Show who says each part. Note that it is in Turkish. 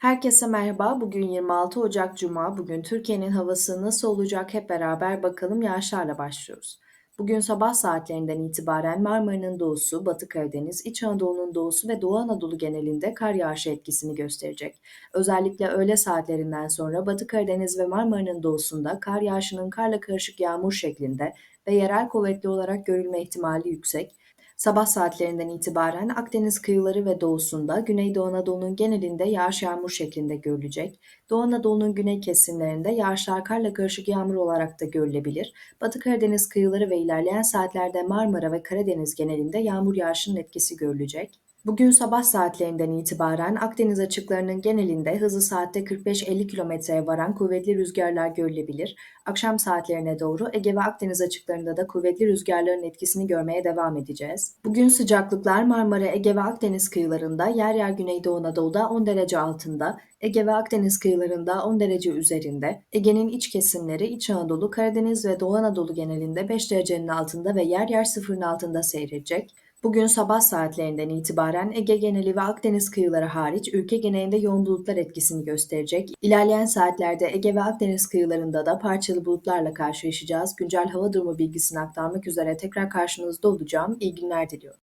Speaker 1: Herkese merhaba. Bugün 26 Ocak Cuma. Bugün Türkiye'nin havası nasıl olacak hep beraber bakalım yağışlarla başlıyoruz. Bugün sabah saatlerinden itibaren Marmara'nın doğusu, Batı Karadeniz, İç Anadolu'nun doğusu ve Doğu Anadolu genelinde kar yağışı etkisini gösterecek. Özellikle öğle saatlerinden sonra Batı Karadeniz ve Marmara'nın doğusunda kar yağışının karla karışık yağmur şeklinde ve yerel kuvvetli olarak görülme ihtimali yüksek. Sabah saatlerinden itibaren Akdeniz kıyıları ve doğusunda, Güneydoğu Anadolu'nun genelinde yağış yağmur şeklinde görülecek. Doğu Anadolu'nun güney kesimlerinde yağışlar karla karışık yağmur olarak da görülebilir. Batı Karadeniz kıyıları ve ilerleyen saatlerde Marmara ve Karadeniz genelinde yağmur yağışının etkisi görülecek. Bugün sabah saatlerinden itibaren Akdeniz açıklarının genelinde hızı saatte 45-50 kilometreye varan kuvvetli rüzgarlar görülebilir. Akşam saatlerine doğru Ege ve Akdeniz açıklarında da kuvvetli rüzgarların etkisini görmeye devam edeceğiz. Bugün sıcaklıklar Marmara, Ege ve Akdeniz kıyılarında yer yer Güneydoğu Anadolu'da 10 derece altında, Ege ve Akdeniz kıyılarında 10 derece üzerinde, Ege'nin iç kesimleri İç Anadolu, Karadeniz ve Doğu Anadolu genelinde 5 derecenin altında ve yer yer sıfırın altında seyredecek. Bugün sabah saatlerinden itibaren Ege geneli ve Akdeniz kıyıları hariç ülke genelinde yoğun bulutlar etkisini gösterecek. İlerleyen saatlerde Ege ve Akdeniz kıyılarında da parçalı bulutlarla karşılaşacağız. Güncel hava durumu bilgisini aktarmak üzere tekrar karşınızda olacağım. İyi günler diliyorum.